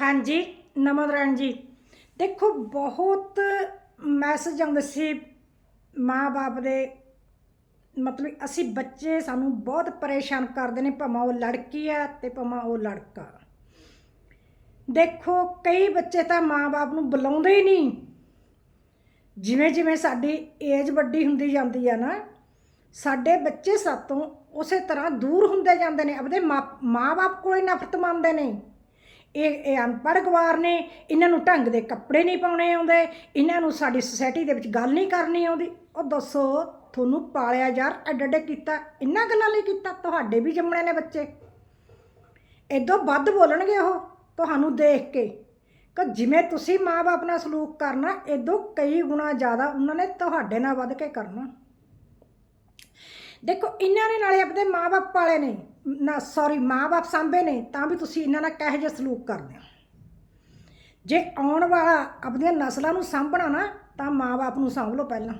ਹਾਂਜੀ, ਨਮਨ ਜੀ। ਦੇਖੋ, ਬਹੁਤ ਮੈਸੇਜ ਆਉਂਦੇ ਸੀ ਮਾਂ-ਬਾਪ ਦੇ। ਮਤਲਬ ਅਸੀਂ ਬੱਚੇ ਸਾਨੂੰ ਬਹੁਤ ਪਰੇਸ਼ਾਨ ਕਰਦੇ ਨੇ, ਭਾਵੇਂ ਉਹ ਲੜਕੀ ਆ ਤੇ ਭਾਵੇਂ ਉਹ ਲੜਕਾ। ਦੇਖੋ, ਕਈ ਬੱਚੇ ਤਾਂ ਮਾਂ-ਬਾਪ ਨੂੰ ਬੁਲਾਉਂਦੇ ਹੀ ਨਹੀਂ। ਜਿਵੇਂ ਜਿਵੇਂ ਸਾਡੀ ਏਜ ਵੱਡੀ ਹੁੰਦੀ ਜਾਂਦੀ ਆ ਨਾ, ਸਾਡੇ ਬੱਚੇ ਸਾਤੋਂ ਉਸੇ ਤਰ੍ਹਾਂ ਦੂਰ ਹੁੰਦੇ ਜਾਂਦੇ ਨੇ, ਆਪਦੇ ਮਾਂ- ਮਾਂ-ਬਾਪ ਕੋਲੇ ਨਫ਼ਰਤ ਮੰਨਦੇ ਨੇ। ਇਹ ਇਹ ਅਨਪੜ੍ਹ ਗਵਾਰ ਨੇ, ਇਹਨਾਂ ਨੂੰ ਢੰਗ ਦੇ ਕੱਪੜੇ ਨਹੀਂ ਪਾਉਣੇ ਆਉਂਦੇ, ਇਹਨਾਂ ਨੂੰ ਸਾਡੀ ਸੋਸਾਇਟੀ ਦੇ ਵਿੱਚ ਗੱਲ ਨਹੀਂ ਕਰਨੀ ਆਉਂਦੀ। ਉਹ ਦੱਸੋ, ਤੁਹਾਨੂੰ ਪਾਲਿਆ ਯਾਰ ਐਡੇ ਐਡੇ ਕੀਤਾ, ਇਹਨਾਂ ਗੱਲਾਂ ਲਈ ਕੀਤਾ, ਤੁਹਾਡੇ ਵੀ ਜੰਮਣੇ ਨੇ ਬੱਚੇ। ਇਦੋਂ ਵੱਧ ਬੋਲਣਗੇ ਉਹ, ਤੁਹਾਨੂੰ ਦੇਖ ਕੇ। ਕਿ ਜਿਵੇਂ ਤੁਸੀਂ ਮਾਂ-ਬਾਪ ਨਾਲ ਸਲੂਕ ਕਰਨਾ ਇਦੋਂ ਕਈ ਗੁਣਾ ਜ਼ਿਆਦਾ ਉਹਨਾਂ ਨੇ ਤੁਹਾਡੇ ਨਾਲ ਵੱਧ ਕੇ ਕਰਨਾ। ਦੇਖੋ, ਇਹਨਾਂ ਨੇ ਨਾਲੇ ਆਪਣੇ ਮਾਪੇ ਵਾਲੇ ਨੇ। ਨਾ ਸੌਰੀ ਮਾਪੇ ਸਾਂਭੇ ਨੇ, ਤਾਂ ਵੀ ਤੁਸੀਂ ਇਹਨਾਂ ਨਾਲ ਕਿਹੋ ਜਿਹਾ ਸਲੂਕ ਕਰਦੇ ਹੋ? ਜੇ ਆਉਣ ਵਾਲਾ ਆਪਣੀਆਂ ਨਸਲਾਂ ਨੂੰ ਸਾਂਭਣਾ ਨਾ, ਤਾਂ ਮਾਪੇ ਨੂੰ ਸਾਂਭ ਲਓ ਪਹਿਲਾਂ।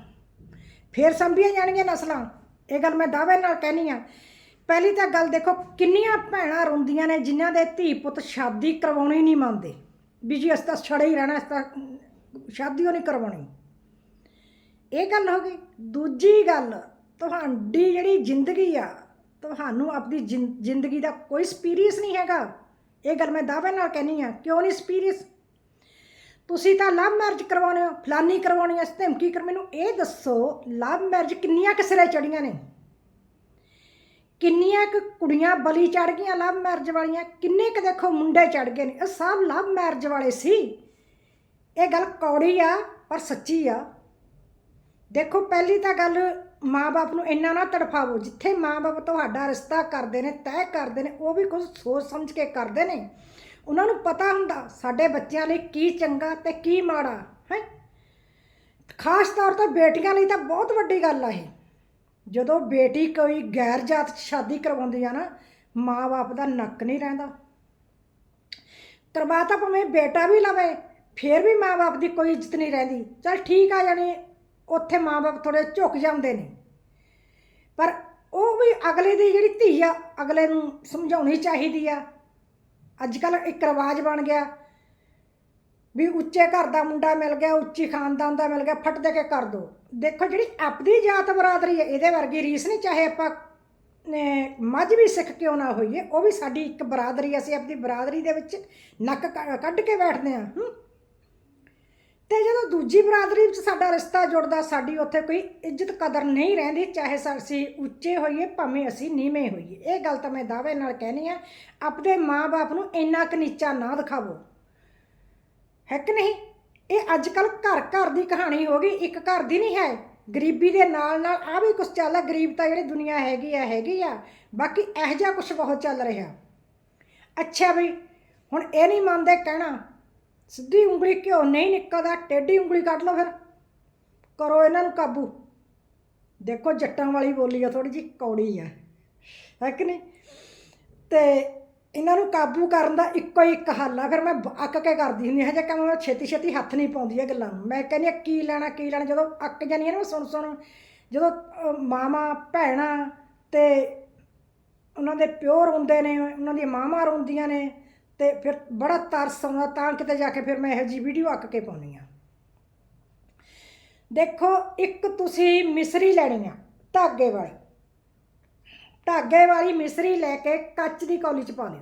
ਫਿਰ ਸੰਭੀਆਂ ਜਾਣਗੀਆਂ ਨਸਲਾਂ। ਇਹ ਗੱਲ ਮੈਂ ਦਾਅਵੇ ਨਾਲ ਕਹਿਨੀ ਆ। ਪਹਿਲੀ ਤਾਂ ਗੱਲ ਦੇਖੋ, ਕਿੰਨੀਆਂ ਭੈਣਾਂ ਰੋਂਦੀਆਂ ਨੇ ਜਿਨ੍ਹਾਂ ਦੇ ਧੀ ਪੁੱਤ ਸ਼ਾਦੀ ਕਰਵਾਉਣੀ ਨਹੀਂ ਮੰਨਦੇ। ਵੀ ਜੀ, ਅਸੀਂ ਤਾਂ ਛੜੇ ਹੀ ਰਹਿਣਾ, ਅਸੀਂ ਤਾਂ ਸ਼ਾਦੀ ਉਹ ਨਹੀਂ ਕਰਵਾਉਣੀ। ਇਹ ਗੱਲ ਹੋ ਗਈ। ਦੂਜੀ ਗੱਲ ਤੁਹਾਡੀ ਜਿਹੜੀ ਜ਼ਿੰਦਗੀ ਆ, ਤੁਹਾਨੂੰ ਆਪਣੀ ਜ਼ਿੰ- ਜ਼ਿੰਦਗੀ ਦਾ ਕੋਈ ਐਕਸਪੀਰੀਅੰਸ ਨਹੀਂ ਹੈਗਾ। ਇਹ ਗੱਲ ਮੈਂ ਦਾਅਵੇ ਨਾਲ ਕਹਿਨੀ ਆ, ਕਿਉਂ ਨਹੀਂ ਐਕਸਪੀਰੀਅੰਸ ਤੁਸੀਂ ਤਾਂ ਲਵ ਮੈਰਿਜ ਕਰਵਾਉਣੇ ਹੋ, ਫਲਾਨੀ ਕਰਵਾਉਣੀ ਐ ਧਮਕੀ ਕਰ, ਮੈਨੂੰ ਇਹ ਦੱਸੋ ਲਵ ਮੈਰਿਜ ਕਿੰਨੀਆਂ ਕਿਸਰੇ ਚੜੀਆਂ ਨੇ? ਕਿੰਨੀਆਂ ਕੁ ਕੁੜੀਆਂ ਬਲੀ ਚੜ ਗਈਆਂ ਲਵ ਮੈਰਿਜ ਵਾਲੀਆਂ, ਕਿੰਨੇ ਕੁ ਦੇਖੋ ਮੁੰਡੇ ਚੜ ਗਏ ਨੇ? ਇਹ ਸਭ ਲਵ ਮੈਰਿਜ ਵਾਲੇ ਸੀ। ਇਹ ਗੱਲ ਕੌੜੀ ਆ, ਪਰ ਸੱਚੀ ਆ। ਦੇਖੋ, ਪਹਿਲੀ ਤਾਂ ਗੱਲ ਮਾਂ-ਬਾਪ ਨੂੰ ਇੰਨਾ ਨਾ ਤੜਫਾਵੋ, ਜਿੱਥੇ ਮਾਂ-ਬਾਪ ਤੁਹਾਡਾ ਰਿਸ਼ਤਾ ਕਰਦੇ ਨੇ ਤੈਅ ਕਰਦੇ ਨੇ, ਉਹ ਵੀ ਕੁਝ ਸੋਚ ਸਮਝ ਕੇ ਕਰਦੇ ਨੇ। ਉਹਨਾਂ ਨੂੰ ਪਤਾ ਹੁੰਦਾ, ਸਾਡੇ ਬੱਚਿਆਂ ਲਈ ਕੀ ਚੰਗਾ ਤੇ ਕੀ ਮਾੜਾ, ਹੈ? ਖਾਸ ਤੌਰ ਤੇ ਬੇਟੀਆਂ ਲਈ ਤਾਂ ਬਹੁਤ ਵੱਡੀ ਗੱਲ ਆ ਇਹ। ਜਦੋਂ ਬੇਟੀ ਕੋਈ ਗੈਰ ਜਾਤ 'ਚ ਸ਼ਾਦੀ ਕਰਵਾਉਂਦੀ ਆ ਨਾ, ਮਾਂ-ਬਾਪ ਦਾ ਨੱਕ ਨਹੀਂ ਰਹਿੰਦਾ। ਕਰਵਾ ਤਾਂ ਭਾਵੇਂ ਬੇਟਾ ਵੀ ਲਵੇ, ਫਿਰ ਵੀ ਮਾਂ-ਬਾਪ ਦੀ ਕੋਈ ਇੱਜ਼ਤ ਨਹੀਂ ਰਹਿੰਦੀ। ਚਲ ਠੀਕ ਆ ਜਾਣੀ ਉੱਥੇ ਮਾਂ-ਬਾਪ ਥੋੜੇ ਝੁਕ ਜਾਂਦੇ ਨੇ। ਪਰ ਉਹ ਵੀ ਅਗਲੇ ਦੀ ਜਿਹੜੀ ਧੀ ਆ, ਅਗਲੇ ਨੂੰ ਸਮਝਾਉਣੀ ਚਾਹੀਦੀ ਆ। ਅੱਜ ਕੱਲ ਇੱਕ ਰਿਵਾਜ ਬਣ ਗਿਆ ਵੀ ਉੱਚੇ ਘਰ ਦਾ ਮੁੰਡਾ ਮਿਲ ਗਿਆ, ਉੱਚੀ ਖਾਨਦਾਨ ਦਾ ਮਿਲ ਗਿਆ, ਫਟ ਦੇ ਕੇ ਕਰ ਦੋ। ਦੇਖੋ ਜਿਹੜੀ ਆਪਣੀ ਜਾਤ ਬਰਾਦਰੀ ਹੈ ਇਹਦੇ ਵਰਗੀ ਰੀਸ ਨਹੀਂ, ਚਾਹੇ ਆਪਾਂ, ਨੇ ਮੱਝ ਵੀ ਸਿੱਖ ਕਿਉਂ ਨਾ ਹੋਈਏ, ਉਹ ਵੀ ਸਾਡੀ ਇੱਕ ਬਰਾਦਰੀ ਅਸੀਂ ਆਪਣੀ ਬਰਾਦਰੀ ਦੇ ਵਿੱਚ ਨੱਕ ਕ- ਕੱਢ ਕੇ ਬੈਠਦੇ ਆ ਤੇ ਜਦੋਂ ਦੂਜੀ ਬਰਾਦਰੀ ਵਿੱਚ ਸਾਡਾ ਰਿਸ਼ਤਾ ਜੁੜਦਾ, ਸਾਡੀ ਉੱਥੇ ਕੋਈ ਇੱਜ਼ਤ ਕਦਰ ਨਹੀਂ ਰਹਿੰਦੀ, ਚਾਹੇ ਅਸੀਂ ਉੱਚੇ ਹੋਈਏ, ਭਾਵੇਂ ਅਸੀਂ ਨੀਵੇਂ ਹੋਈਏ। ਇਹ ਗੱਲ ਤਾਂ ਮੈਂ ਦਾਅਵੇ ਨਾਲ ਕਹਿਣੀ ਆ ਆਪਣੇ ਮਾਂ-ਬਾਪ ਨੂੰ ਇੰਨਾ ਕੁ ਨੀਚਾ ਨਾ ਦਿਖਾਵੋ। ਹੈ ਕਿ ਨਹੀਂ? ਇਹ ਅੱਜ ਕੱਲ ਘਰ ਘਰ ਦੀ ਕਹਾਣੀ ਹੋ ਗਈ, ਇੱਕ ਘਰ ਦੀ ਨਹੀਂ ਹੈ। ਗਰੀਬੀ ਦੇ ਨਾਲ ਨਾਲ ਆ ਵੀ ਕੁਝ ਚੱਲਦਾ ਗਰੀਬ ਤਾਂ ਜਿਹੜੀ ਦੁਨੀਆ ਹੈਗੀ ਆ ਹੈਗੀ ਆ, ਬਾਕੀ ਇਹੋ ਜਿਹਾ ਕੁਝ ਬਹੁਤ ਚੱਲ ਰਿਹਾ। ਅੱਛਾ ਬਈ, ਹੁਣ ਇਹ ਨਹੀਂ ਮੰਨਦੇ ਕਹਿਣਾ ਸਿੱਧੀ ਉਂਗਲੀ ਘਿਓ ਨਹੀਂ ਨਿਕਲਦਾ ਟੇਢੀ ਉਂਗਲੀ ਕੱਢ ਲਓ ਫਿਰ। ਕਰੋ ਇਹਨਾਂ ਨੂੰ ਕਾਬੂ। ਦੇਖੋ ਜੱਟਾਂ ਵਾਲੀ ਬੋਲੀ ਆ ਥੋੜੀ ਜਿਹੀ ਕੌੜੀ ਆ। ਹੈ ਕਿ ਨਹੀਂ? ਤੇ ਇਹਨਾਂ ਨੂੰ ਕਾਬੂ ਕਰਨ ਦਾ ਇੱਕੋ ਹੀ ਇੱਕ ਹੱਲ ਆ। ਫਿਰ ਮੈਂ ਅੱਕ ਕੇ ਕਰਦੀ ਹੁੰਦੀ ਹਜੇ ਜੇ ਕੰਮ ਮੈਂ ਛੇਤੀ ਛੇਤੀ ਹੱਥ ਨਹੀਂ ਪਾਉਂਦੀ ਇਹ ਗੱਲਾਂ ਨੂੰ। ਮੈਂ ਕਹਿੰਦੀ ਹਾਂ ਕੀ ਲੈਣਾ ਕੀ ਲੈਣਾ? ਜਦੋਂ ਅੱਕ ਜਾਂਦੀ ਹਾਂ ਨਾ ਮੈਂ ਸੁਣ ਸੁਣ ਜਦੋਂ ਅਹ, ਮਾਵਾਂ ਭੈਣਾਂ ਤੇ ਉਹਨਾਂ ਦੇ ਪਿਓ ਰੋਂਦੇ ਨੇ ਉਹਨਾਂ ਦੀਆਂ ਮਾਵਾਂ ਰੋਂਦੀਆਂ ਨੇ ਤੇ ਫਿਰ ਬੜਾ ਤਰਸ ਆਉਂਦਾ ਤਾਂ ਕਿਤੇ ਜਾ ਕੇ ਫਿਰ ਮੈਂ ਇਹੋ ਜਿਹੀ ਵੀਡੀਓ ਅੱਕ ਕੇ ਪਾਉਂਦੀ ਆ ਦੇਖੋ, ਇੱਕ ਤੁਸੀਂ ਮਿਸਰੀ ਲੈਣੀ ਆ, ਧਾਗੇ ਵਾਲੀ। ਧਾਗੇ ਵਾਲੀ ਮਿਸਰੀ ਲੈ ਕੇ ਕੱਚ ਦੀ ਕੌਲੀ ਚ ਪਾ ਲਿਓ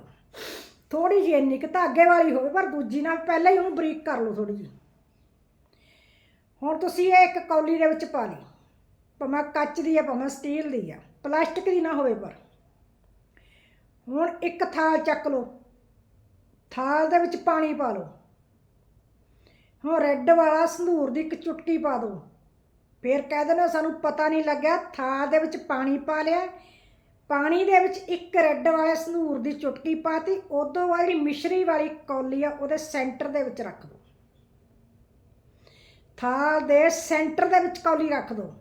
ਥੋੜੀ ਜਿਹੀ ਇੰਨੀ ਕੁ ਧਾਗੇ ਵਾਲੀ ਹੋਵੇ, ਪਰ ਦੂਜੀ ਨਾਲ ਪਹਿਲਾਂ ਹੀ ਉਹਨੂੰ ਬਰੀਕ ਕਰ ਲਓ ਥੋੜੀ ਜਿਹੀ। ਹੁਣ ਤੁਸੀਂ ਇਹ ਇੱਕ ਕੌਲੀ ਦੇ ਵਿੱਚ ਪਾ ਲਈ। ਭਾਵੇਂ ਕੱਚ ਦੀ ਆ, ਭਾਵੇਂ ਸਟੀਲ ਦੀ ਆ, ਪਲਾਸਟਿਕ ਦੀ ਨਾ ਹੋਵੇ ਪਰ। ਹੁਣ ਇੱਕ ਥਾਲ ਚੱਕ ਲਓ। ਥਾਲ ਦੇ ਵਿੱਚ ਪਾਣੀ ਪਾ ਲਓ। ਹੁਣ ਰੈੱਡ ਵਾਲਾ ਸੰਧੂਰ ਦੀ ਇੱਕ ਚੁਟਕੀ ਪਾ ਦਿਓ। ਫਿਰ ਕਹਿ ਦੇਣਾ ਸਾਨੂੰ ਪਤਾ ਨਹੀਂ ਲੱਗਿਆ, ਥਾਲ ਦੇ ਵਿੱਚ ਪਾਣੀ ਪਾ ਲਿਆ। ਪਾਣੀ ਦੇ ਵਿੱਚ ਇੱਕ ਰੈੱਡ ਵਾਲੇ ਸੰਧੂਰ ਦੀ ਚੁਟਕੀ ਪਾਤੀ, ਉਦੋਂ ਬਾਅਦ ਜਿਹੜੀ ਮਿਸ਼ਰੀ ਵਾਲੀ ਕੌਲੀ ਆ, ਉਹਦੇ ਸੈਂਟਰ ਦੇ ਵਿੱਚ ਰੱਖ ਦਿਓ। ਥਾਲ ਦੇ ਸੈਂਟਰ ਦੇ ਵਿੱਚ ਕੌਲੀ ਰੱਖ ਦਿਓ।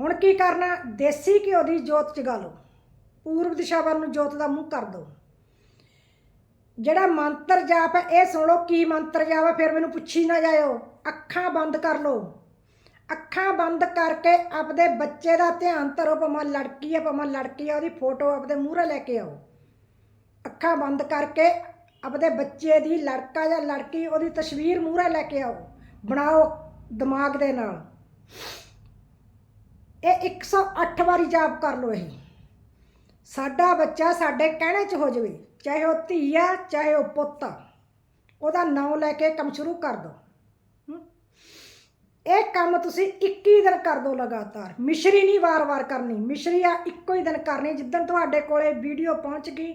ਹੁਣ ਕੀ ਕਰਨਾ, ਦੇਸੀ ਘਿਓ ਦੀ ਜੋਤ ਜਗਾ ਲਓ। ਪੂਰਬ ਦਿਸ਼ਾ ਵੱਲ ਨੂੰ ਜੋਤ ਦਾ ਮੂੰਹ ਕਰ ਦਿਓ। ਜਿਹੜਾ ਮੰਤਰ ਜਾਪ ਹੈ, ਇਹ ਸੁਣ ਲਓ ਕੀ ਮੰਤਰ ਜਾਪ ਹੈ, ਫਿਰ ਮੈਨੂੰ ਪੁੱਛੀ ਨਾ ਜਾਇਓ। ਅੱਖਾਂ ਬੰਦ ਕਰ ਲਓ। ਅੱਖਾਂ ਬੰਦ ਕਰਕੇ ਆਪਦੇ ਬੱਚੇ ਦਾ ਧਿਆਨ ਧਰੋ, ਭਾਵੇਂ ਲੜਕੀ ਹੈ, ਭਾਵੇਂ ਲੜਕੀ ਹੈ, ਉਹਦੀ ਫੋਟੋ ਆਪਦੇ ਮੂਹਰੇ ਲੈ ਕੇ ਆਓ। ਅੱਖਾਂ ਬੰਦ ਕਰਕੇ ਆਪਦੇ ਬੱਚੇ ਦੀ, ਲੜਕਾ ਜਾਂ ਲੜਕੀ, ਉਹਦੀ ਤਸਵੀਰ ਮੂਹਰੇ ਲੈ ਕੇ ਆਓ। ਬਣਾਓ ਦਿਮਾਗ ਦੇ ਨਾਲ। ਇਹ 108 ਵਾਰੀ ਜਾਪ ਕਰ ਲਓ ਇਹ। ਸਾਡਾ ਬੱਚਾ ਸਾਡੇ ਕਹਿਣੇ 'ਚ ਹੋ ਜਾਵੇ, ਚਾਹੇ ਉਹ ਧੀ ਆ, ਚਾਹੇ ਉਹ ਪੁੱਤ ਆ, ਉਹਦਾ ਨਾਂ ਲੈ ਕੇ ਕੰਮ ਸ਼ੁਰੂ ਕਰ ਦਿਓ ਇਹ ਕੰਮ ਤੁਸੀਂ 21 ਦਿਨ ਕਰ ਦਿਓ ਲਗਾਤਾਰ। ਮਿਸ਼ਰੀ ਨਹੀਂ ਵਾਰ-ਵਾਰ ਕਰਨੀ। ਮਿਸ਼ਰੀ ਆ ਇੱਕੋ ਹੀ ਦਿਨ ਕਰਨੀ, ਜਿੱਦਣ ਤੁਹਾਡੇ ਕੋਲੇ ਵੀਡੀਓ ਪਹੁੰਚ ਗਈ,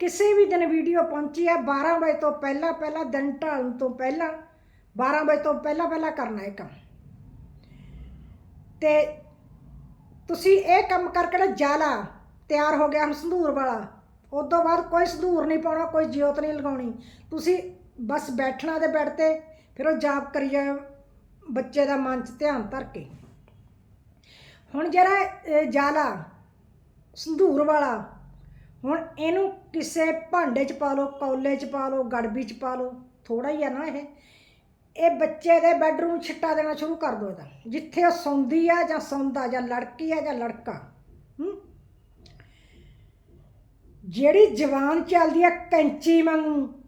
ਕਿਸੇ ਵੀ ਦਿਨ ਵੀਡੀਓ ਪਹੁੰਚੀ ਆ 12 ਵਜੇ ਤੋਂ ਪਹਿਲਾਂ ਪਹਿਲਾਂ, ਦਿਨ ਢਲਣ ਤੋਂ ਪਹਿਲਾਂ 12 ਵਜੇ ਤੋਂ ਪਹਿਲਾਂ ਪਹਿਲਾਂ ਕਰਨਾ ਇਹ ਕੰਮ। ਤੇ ਤੁਸੀਂ ਇਹ ਕੰਮ ਕਰਕੇ ਨਾ ਜਾਲਾ ਤਿਆਰ ਹੋ ਗਿਆ ਹੁਣ ਸੰਧੂਰ ਵਾਲਾ। ਉਸ ਤੋਂ ਬਾਅਦ ਕੋਈ ਸੰਧੂਰ ਨਹੀਂ ਪਾਉਣਾ, ਕੋਈ ਜੋਤ ਨਹੀਂ ਲਗਾਉਣੀ। ਤੁਸੀਂ ਬਸ ਬੈਠਣਾ ਦੇ ਬੈੱਡ ਤੇ, ਫਿਰ ਉਹ ਜਾਪ ਕਰੀ ਜਾਓ ਬੱਚੇ ਦਾ ਮਨ 'ਚ ਧਿਆਨ ਧਰ ਕੇ। ਹੁਣ ਜਿਹੜਾ ਜਾਲਾ, ਸੰਧੂਰ ਵਾਲਾ, ਹੁਣ ਇਹਨੂੰ ਕਿਸੇ ਭਾਂਡੇ 'ਚ ਪਾ ਲਓ, ਕੌਲੇ 'ਚ ਪਾ ਲਓ, ਗੜਬੀ 'ਚ ਪਾ ਲਓ ਥੋੜਾ ਹੀ ਆ ਨਾ ਇਹ। ਇਹ ਬੱਚੇ ਦੇ ਬੈੱਡਰੂਮ ਛਿੱਟਾ ਦੇਣਾ ਸ਼ੁਰੂ ਕਰ ਦਿਓ ਇਹਦਾ। ਜਿੱਥੇ ਉਹ ਸੌਂਦੀ ਆ ਜਾਂ ਸੌਂਦਾ ਜਾਂ ਲੜਕੀ ਆ ਜਾਂ ਲੜਕਾ ਹੂੰ ਜਿਹੜੀ ਜਵਾਨ ਚੱਲਦੀ ਆ ਕੈਂਚੀ ਵਾਂਗੂ,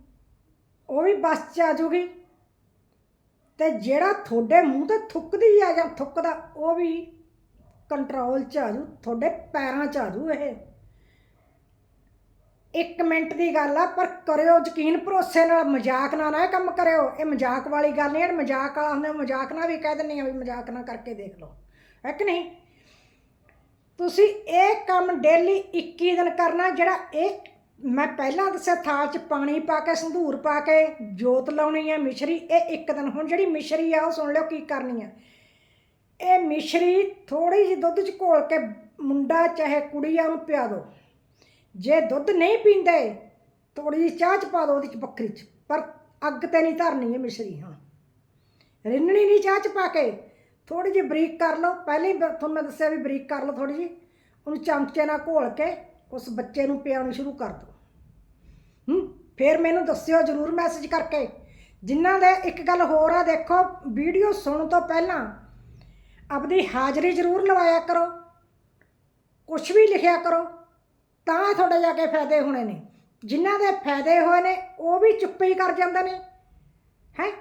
ਉਹ ਵੀ ਬਸ ਚ ਆ ਜੂਗੀ। ਤੇ ਜਿਹੜਾ ਤੁਹਾਡੇ ਮੂੰਹ ਤੇ ਥੁੱਕਦੀ ਆ ਜਾਂ ਥੁੱਕਦਾ, ਉਹ ਵੀ ਕੰਟਰੋਲ ਚ ਆ ਜੂ, ਤੁਹਾਡੇ ਪੈਰਾਂ ਚ ਆ ਜੂ ਇਹ। ਇੱਕ ਮਿੰਟ ਦੀ ਗੱਲ ਆ, ਪਰ ਕਰਿਓ ਯਕੀਨ, ਭਰੋਸੇ ਨਾਲ ਮਜ਼ਾਕ ਨਾਲ ਨਾ ਕੰਮ ਕਰਿਓ। ਇਹ ਮਜ਼ਾਕ ਵਾਲੀ ਗੱਲ ਨਹੀਂ, ਇਹ ਮਜ਼ਾਕ ਵਾਲਾ ਹੁੰਦਾ, ਮਜ਼ਾਕ ਨਾਲ ਵੀ ਕਹਿ ਦਿੰਨੀ ਆ ਵੀ ਮਜ਼ਾਕ ਨਾ ਕਰਕੇ ਦੇਖ ਲਓ। ਹੈ ਕਿ ਨਹੀਂ? ਤੁਸੀਂ ਇਹ ਕੰਮ ਡੇਲੀ 21 ਦਿਨ ਕਰਨਾ, ਜਿਹੜਾ ਇਹ ਮੈਂ ਪਹਿਲਾਂ ਦੱਸਿਆ ਥਾਲ 'ਚ ਪਾਣੀ ਪਾ ਕੇ ਸੰਧੂਰ ਪਾ ਕੇ ਜੋਤ ਲਾਉਣੀ ਹੈ ਮਿਸ਼ਰੀ, ਇਹ ਇੱਕ ਦਿਨ। ਹੁਣ ਜਿਹੜੀ ਮਿਸ਼ਰੀ ਆ, ਉਹ ਸੁਣ ਲਿਓ ਕੀ ਕਰਨੀ ਹੈ ਇਹ ਮਿਸ਼ਰੀ ਥੋੜੀ ਜਿਹੀ ਦੁੱਧ 'ਚ ਘੋਲ ਕੇ ਮੁੰਡਾ ਚਾਹੇ ਕੁੜੀ ਆ, ਉਹਨੂੰ ਪਿਆ ਦਿਓ। ਜੇ ਦੁੱਧ ਨਹੀਂ ਪੀਂਦੇ ਥੋੜੀ ਜਿਹੀ ਚਾਹ 'ਚ ਪਾ ਦਿਓ ਉਹਦੇ 'ਚ ਬੱਕਰੀ 'ਚ। ਪਰ ਅੱਗ ਤੇ ਨਹੀਂ ਧਰਨੀ ਹੈ ਮਿਸ਼ਰੀ ਹੁਣ ਰਿੰਨਣੀ ਨਹੀਂ ਚਾਹ 'ਚ ਪਾ ਕੇ। ਥੋੜੀ ਜਿਹੀ ਬਰੀਕ ਕਰ ਲਓ। ਪਹਿਲੇ ਹੀ ਬ- ਤੁਹਾਨੂੰ ਮੈਂ ਦੱਸਿਆ ਵੀ ਬਰੀਕ ਕਰ ਲਓ ਥੋੜੀ ਜਿਹੀ। ਉਹਨੂੰ ਚਮਚੇ ਨਾਲ ਘੋਲ ਕੇ ਉਸ ਬੱਚੇ ਨੂੰ ਪਿਆਉਣੀ ਸ਼ੁਰੂ ਕਰ ਦਿਓ। ਹੂੰ? ਫਿਰ ਮੈਨੂੰ ਦੱਸਿਓ, ਜਰੂਰ ਮੈਸੇਜ ਕਰਕੇ। ਜਿਨ੍ਹਾਂ ਦੇ ਇੱਕ ਗੱਲ ਹੋਰ ਆ, ਦੇਖੋ, ਵੀਡੀਓ ਸੁਣਨ ਤੋਂ ਪਹਿਲਾਂ ਆਪਦੀ ਹਾਜ਼ਰੀ ਜ਼ਰੂਰ ਲਵਾਇਆ ਕਰੋ। ਕੁਝ ਵੀ ਲਿਖਿਆ ਕਰੋ, ਤਾਂ ਤੁਹਾਡੇ ਜਾ ਕੇ ਫਾਇਦੇ ਹੋਣੇ ਨੇ। ਜਿਨ੍ਹਾਂ ਦੇ ਫਾਇਦੇ ਹੋਏ ਨੇ, ਉਹ ਵੀ ਚੁੱਪ ਹੀ ਕਰ ਜਾਂਦੇ ਨੇ। ਹੈ?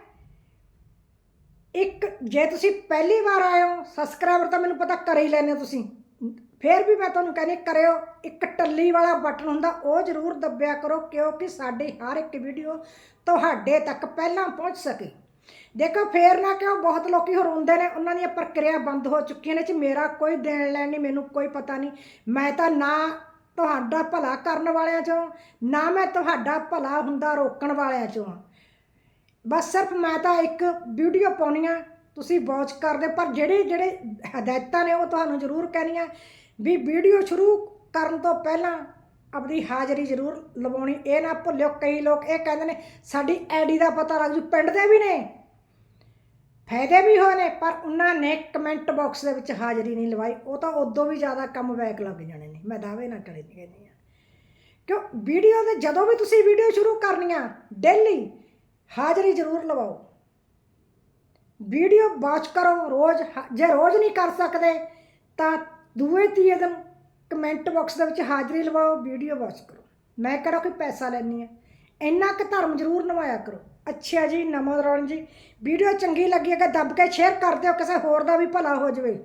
ਇੱਕ, ਜੇ ਤੁਸੀਂ ਪਹਿਲੀ ਵਾਰ ਆਏ ਹੋ ਸਬਸਕ੍ਰਾਈਬਰ ਤਾਂ ਮੈਨੂੰ ਪਤਾ ਕਰ ਹੀ ਲੈਣੇ ਤੁਸੀਂ। ਫਿਰ ਵੀ ਮੈਂ ਤੁਹਾਨੂੰ ਕਹਿੰਦੀ ਕਰਿਓ। ਇੱਕ ਟੱਲੀ ਵਾਲਾ ਬਟਨ ਹੁੰਦਾ, ਉਹ ਜ਼ਰੂਰ ਦੱਬਿਆ ਕਰੋ, ਕਿਉਂਕਿ ਸਾਡੀ ਹਰ ਇੱਕ ਵੀਡੀਓ ਤੁਹਾਡੇ ਤੱਕ ਪਹਿਲਾਂ ਪਹੁੰਚ ਸਕੇ। ਦੇਖੋ, ਫੇਰ ਨਾ ਕਿਉਂ ਬਹੁਤ ਲੋਕੀ ਹਰਾਉਂਦੇ ਨੇ, ਉਹਨਾਂ ਦੀਆਂ ਪ੍ਰਕਿਰਿਆ ਬੰਦ ਹੋ ਚੁੱਕੀਆਂ ਨੇ ਚ ਮੇਰਾ ਕੋਈ ਦੇਣ ਲੈਣ ਨਹੀਂ, ਮੈਨੂੰ ਕੋਈ ਪਤਾ ਨਹੀਂ। ਮੈਂ ਤਾਂ ਨਾ ਤੁਹਾਡਾ ਭਲਾ ਕਰਨ ਵਾਲਿਆਂ ਚੋਂ, ਨਾ ਮੈਂ ਤੁਹਾਡਾ ਭਲਾ ਹੁੰਦਾ ਰੋਕਣ ਵਾਲਿਆਂ ਚੋਂ। ਹਾਂ ਬਸ ਸਿਰਫ ਮੈਂ ਤਾਂ ਇੱਕ ਵੀਡੀਓ ਪਾਉਣੀ ਆ, ਤੁਸੀਂ ਵਾਚ ਕਰਦੇ, ਪਰ ਜਿਹੜੇ ਜਿਹੜੇ ਹਦਾਇਤਾਂ ਨੇ ਉਹ ਤੁਹਾਨੂੰ ਜ਼ਰੂਰ ਕਹਿਣੀਆਂ ਵੀ ਵੀਡੀਓ ਸ਼ੁਰੂ ਕਰਨ ਤੋਂ ਪਹਿਲਾਂ ਆਪਣੀ ਹਾਜ਼ਰੀ ਜ਼ਰੂਰ ਲਵਾਉਣੀ। ਇਹ ਨਾ ਭੁੱਲਿਓ, ਕਈ ਲੋਕ ਇਹ ਕਹਿੰਦੇ ਨੇ, ਸਾਡੀ ਆਈਡੀ ਦਾ ਪਤਾ ਲੱਗ ਜੂ, ਪਿੰਡ ਦੇ ਵੀ ਨੇ, ਫਾਇਦੇ ਵੀ ਹੋਏ ਨੇ, ਪਰ ਉਹਨਾਂ ਨੇ ਕਮੈਂਟ ਬਾਕਸ ਦੇ ਵਿੱਚ ਹਾਜ਼ਰੀ ਨਹੀਂ ਲਵਾਈ। ਉਹ ਤਾਂ ਉਦੋਂ ਵੀ ਜ਼ਿਆਦਾ ਕੰਮ ਬੈਕ ਲੱਗ ਜਾਣੇ ਨੇ। ਮੈਂ ਦਾਅਵੇ ਨਾ ਕਰੇ ਨਹੀਂ ਕਹਿੰਦੀ ਆ। ਕਿਉਂ? ਵੀਡੀਓ ਦੇ ਜਦੋਂ ਵੀ ਤੁਸੀਂ ਵੀਡੀਓ ਸ਼ੁਰੂ ਕਰਨੀਆਂ ਡੇਲੀ ਹਾਜ਼ਰੀ ਜ਼ਰੂਰ ਲਵਾਓ। ਵੀਡੀਓ ਵਾਚ ਕਰੋ, ਰੋਜ਼ ਹ- ਜੇ ਰੋਜ਼ ਨਹੀਂ ਕਰ ਸਕਦੇ, ਤਾਂ ਦੂਏ ਤੀਏ ਦਿਨ ਕਮੈਂਟ ਬਾਕਸ ਦੇ ਵਿੱਚ ਹਾਜ਼ਰੀ ਲਵਾਓ, ਵੀਡੀਓ ਵਾਚ ਕਰੋ। ਮੈਂ ਕਿਹੜਾ ਕੋਈ ਪੈਸਾ ਲੈਣੀ ਹੈ? ਇੰਨਾ ਕੁ ਧਰਮ ਜ਼ਰੂਰ ਨਿਭਾਇਆ ਕਰੋ। ਅੱਛਾ ਜੀ ਨਮੋ ਰੌਣ ਜੀ, ਵੀਡੀਓ ਚੰਗੀ ਲੱਗੀ, ਅਗਰ ਦੱਬ ਕੇ ਸ਼ੇਅਰ ਕਰ ਦਿਓ, ਕਿਸੇ ਹੋਰ ਦਾ ਵੀ ਭਲਾ ਹੋ ਜਾਵੇ।